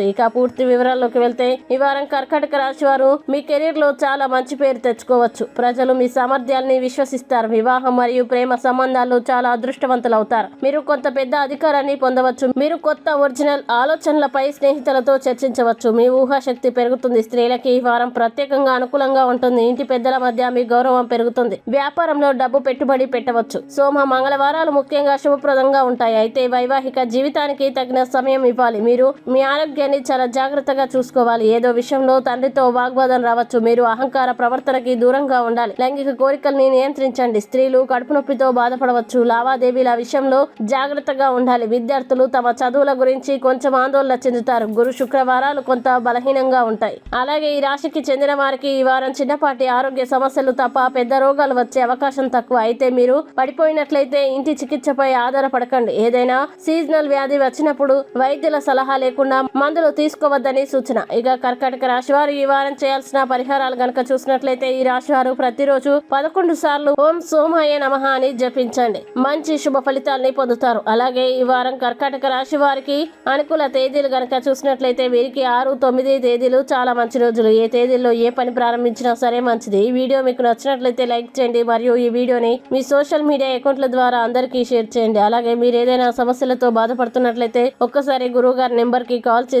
ఇక పూర్తి వివరాల్లోకి వెళ్తే ఈ వారం కర్కాటక రాశి వారు మీ కెరీర్లో చాలా మంచి పేరు తెచ్చుకోవచ్చు. ప్రజలు మీ సామర్థ్యాన్ని విశ్వసిస్తారు. వివాహం మరియు ప్రేమ సంబంధాలు చాలా అదృష్టవంతులు అవుతారు మీరు కొంత పెద్ద అధికారాన్ని పొందవచ్చు. మీరు కొత్త ఒరిజినల్ ఆలోచనలపై స్నేహితులతో చర్చించవచ్చు. మీ ఊహాశక్తి పెరుగుతుంది. స్త్రీలకి ఈ వారం ప్రత్యేకంగా అనుకూలంగా ఉంటుంది. ఇంటి పెద్దల మధ్య మీ గౌరవం పెరుగుతుంది. వ్యాపారంలో డబ్బు పెట్టుబడి పెట్టవచ్చు. సోమ మంగళవారాలు ముఖ్యంగా శుభప్రదంగా ఉంటాయి. అయితే వైవాహిక జీవితానికి తగిన సమయం ఇవ్వాలి. మీరు మీ ఆరోగ్యాన్ని చాలా జాగ్రత్తగా చూసుకోవాలి. ఏదో విషయంలో తండ్రితో వాగ్వాదం రావచ్చు. మీరు అహంకార ప్రవర్తనకి దూరంగా ఉండాలి. లైంగిక కోరికల్ని నియంత్రించండి. స్త్రీలు కడుపు నొప్పితో బాధపడవచ్చు. లావాదేవీల విషయంలో జాగ్రత్తగా ఉండాలి. విద్యార్థులు తమ చదువుల గురించి కొంచెం ఆందోళన చెందుతారు. గురు శుక్రవారాలు కొంత బలహీనంగా ఉంటాయి. అలాగే ఈ రాశికి చెందిన వారికి ఈ వారం చిన్నపాటి ఆరోగ్య సమస్యలు తప్ప పెద్ద రోగాలు వచ్చే అవకాశం తక్కువ. అయితే మీరు పడిపోయినట్లయితే ఇంటి చికిత్సపై ఆధారపడకండి. ఏదైనా సీజనల్ వ్యాధి వచ్చినప్పుడు వైద్యుల సలహా లేకుండా మందులు తీసుకోవద్దని సూచన. ఇక కర్కాటక రాశి వారు ఈ వారం చేయాల్సిన పరిహారాలు గనక చూసినట్లయితే ఈ రాశి వారు ప్రతిరోజు పదకొండు సార్లు ఓం సోమయ్య నమః అని జపించండి. మంచి శుభ ఫలితాల్ని పొందుతారు. అలాగే ఈ వారం కర్కాటక రాశి వారికి అనుకూల తేదీలు గనక చూసినట్లయితే వీరికి ఆరు తొమ్మిది తేదీలు చాలా మంచి రోజులు. ఏ తేదీల్లో ఏ పని ప్రారంభించినా సరే మంచిది. ఈ వీడియో మీకు నచ్చినట్లయితే లైక్ చేయండి. మరియు ఈ వీడియోని మీ సోషల్ మీడియా అకౌంట్ల ద్వారా అందరికీ షేర్ చేయండి. అలాగే మీరు ఏదైనా సమస్యలతో బాధపడుతున్నట్లయితే ఒక్కసారి గురువు గారి నెంబర్కి కాల్ చేసి